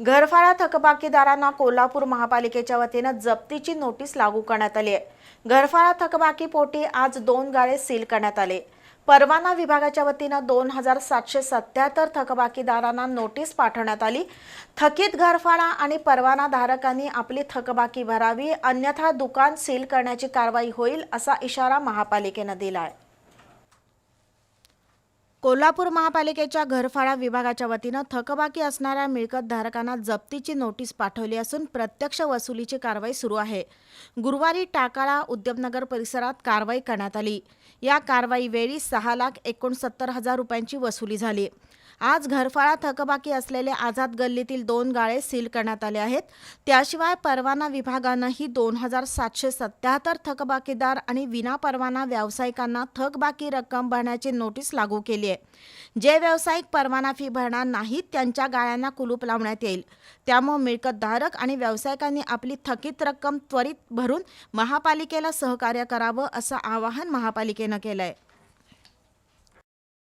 घरफाळा थकबाकीदारांना कोल्हापूर महापालिकेच्या वतीनं जप्तीची नोटीस लागू करण्यात आली आहे. घरफाळा थकबाकीपोटी आज दोन गाळे सील करण्यात आले. परवाना विभागाच्या वतीनं दोन हजार सातशे सत्याहत्तर थकबाकीदारांना नोटीस पाठवण्यात आली. थकीत घरफाळा आणि परवानाधारकांनी आपली थकबाकी भरावी अन्यथा दुकान सील करण्याची कारवाई होईल असा इशारा महापालिकेनं दिला आहे कोल्हापूर महापालिकेच्या घरफाळा विभागाच्या वतीनं थकबाकी असणाऱ्या मिळकत धारकांना जप्तीची नोटीस पाठवली असून प्रत्यक्ष वसुलीची कारवाई सुरू आहे. गुरुवारी टाकाळा उद्यमनगर परिसरात कारवाई करण्यात आली. या कारवाईवेळी सहा लाख एकोणसत्तर हजार रुपयांची वसुली झाली. आज घरफाळा थकबाकी असलेले आझाद गल्लीतील दोन गाळे सील करण्यात आले आहेत. त्याशिवाय परवाना विभागानंही दोन हजार सातशे सत्याहत्तर थकबाकीदार आणि विनापरवाना व्यावसायिकांना थकबाकी रक्कम भरण्याची नोटीस लागू केली आहे. जे व्यावसायिक परवाना फी भरणार नाहीत त्यांच्या गाळ्यांना कुलूप लावण्यात येईल. त्यामुळे मिळकतधारक आणि व्यावसायिकांनी आपली थकीत रक्कम त्वरित भरून महापालिकेला सहकार्य करावं असं आवाहन महापालिकेनं केलं आहे